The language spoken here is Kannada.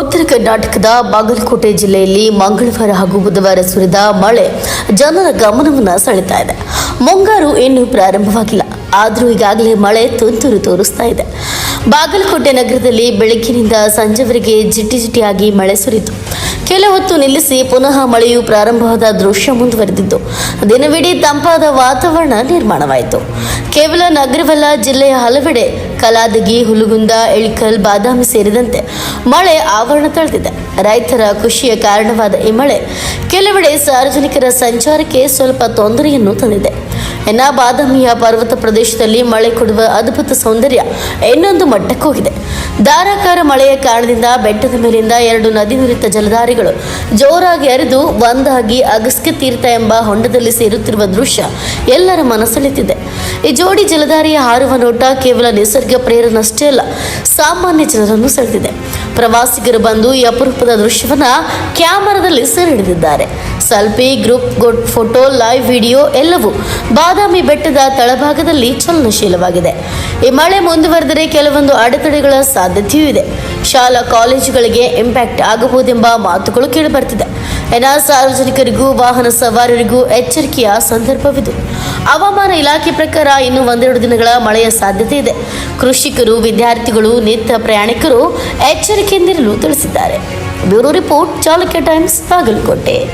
ಉತ್ತರ ಕರ್ನಾಟಕದ ಬಾಗಲಕೋಟೆ ಜಿಲ್ಲೆಯಲ್ಲಿ ಮಂಗಳವಾರ ಹಾಗೂ ಬುಧವಾರ ಸುರಿದ ಮಳೆ. ಜನರ ಗಮನವನ್ನು ಸೆಳೆತಾ ಇದೆ. ಮುಂಗಾರು ಇನ್ನೂ ಪ್ರಾರಂಭವಾಗಿಲ್ಲ. ಆದರೂ ಈಗಾಗಲೇ ಮಳೆ ತುಂತುರು ತೋರಿಸ್ತಾ ಇದೆ. ಬಾಗಲಕೋಟೆ ನಗರದಲ್ಲಿ ಬೆಳಗ್ಗಿನಿಂದ ಸಂಜೆವರೆಗೆ ಜಿಟಿ ಜಿಟಿಯಾಗಿ ಮಳೆ ಸುರಿತು ಕೆಲ ಹೊತ್ತು ನಿಲ್ಲಿಸಿ ಪುನಃ ಮಳೆಯು ಪ್ರಾರಂಭವಾದ ದೃಶ್ಯ ಮುಂದುವರೆದಿದ್ದು, ದಿನವಿಡೀ ತಂಪಾದ ವಾತಾವರಣ ನಿರ್ಮಾಣವಾಯಿತು. ಕೇವಲ ನಗರವಲ್ಲ, ಜಿಲ್ಲೆಯ ಹಲವೆಡೆ ಕಲಾದಗಿ, ಹುಲಗುಂದ ಇಳಿಕಲ್ ಬಾದಾಮಿ ಸೇರಿದಂತೆ ಮಳೆ ಆವರಣ ತಳೆದಿದೆ ರೈತರ ಖುಷಿಯ ಕಾರಣವಾದ ಈ ಮಳೆ ಕೆಲವೆಡೆ ಸಾರ್ವಜನಿಕರ ಸಂಚಾರಕ್ಕೆ ಸ್ವಲ್ಪ ತೊಂದರೆಯನ್ನು ತಂದಿದೆ. ಇನ್ನ ಬಾದಾಮಿಯ ಪರ್ವತ ಪ್ರದೇಶದಲ್ಲಿ ಮಳೆ ಕೊಡುವ ಅದ್ಭುತ ಸೌಂದರ್ಯ ಇನ್ನೊಂದು ಮಟ್ಟಕ್ಕೆ ಹೋಗಿದೆ. ಧಾರಾಕಾರ ಮಳೆಯ ಕಾರಣದಿಂದ ಬೆಟ್ಟದ ಮೇಲಿಂದ ಎರಡು ನದಿ ನುರಿತ ಜಲಧಾರಿಗಳು ಜೋರಾಗಿ ಹರಿದು ಒಂದಾಗಿ ಅಗಸ್ಕೆ ತೀರ್ಥ ಎಂಬ ಹೊಂಡದಲ್ಲಿ ಸೇರುತ್ತಿರುವ ದೃಶ್ಯ ಎಲ್ಲರ ಮನಸೆಳೆತಿದೆ ಈ ಜೋಡಿ ಜಲಧಾರಿಯ ಹಾರುವ ನೋಟ ಕೇವಲ ನಿಸರ್ಗ ಪ್ರೇರಣಷ್ಟೇ ಅಲ್ಲ, ಸಾಮಾನ್ಯ ಜನರನ್ನು ಸೆಳೆದಿದೆ. ಪ್ರವಾಸಿಗರು ಬಂದು ಈ ಅಪರೂಪದ ದೃಶ್ಯವನ್ನ ಕ್ಯಾಮರಾದಲ್ಲಿ ಸೆರೆ ಹಿಡಿದಿದ್ದಾರೆ selfie, group good photo, live video ಎಲ್ಲವೂ ಬಾದಾಮಿ ಬೆಟ್ಟದ ತಳಭಾಗದಲ್ಲಿ ಚಲನಶೀಲವಾಗಿದೆ. ಈ ಮಳೆ ಮುಂದುವರೆದರೆ ಕೆಲವೊಂದು ಅಡೆತಡೆಗಳ ಸಾಧ್ಯತೆಯೂ ಇದೆ. ಶಾಲಾ ಕಾಲೇಜುಗಳಿಗೆ ಇಂಪ್ಯಾಕ್ಟ್ ಆಗಬಹುದೆಂಬ ಮಾತುಗಳು ಕೇಳಿಬರ್ತಿದೆ ಏನ ಸಾರ್ವಜನಿಕರಿಗೂ ವಾಹನ ಸವಾರರಿಗೂ ಎಚ್ಚರಿಕೆಯ ಸಂದರ್ಭವಿದು. ಹವಾಮಾನ ಇಲಾಖೆ ಪ್ರಕಾರ ಇನ್ನು ಒಂದೆರಡು ದಿನಗಳ ಮಳೆಯ ಸಾಧ್ಯತೆ ಇದೆ. ಕೃಷಿಕರು, ವಿದ್ಯಾರ್ಥಿಗಳು, ನಿತ್ಯ ಪ್ರಯಾಣಿಕರು ಎಚ್ಚರಿಕೆಯಿಂದಿರಲು ತಿಳಿಸಿದ್ದಾರೆ. Bureau report Chalukya Times Bagalkote.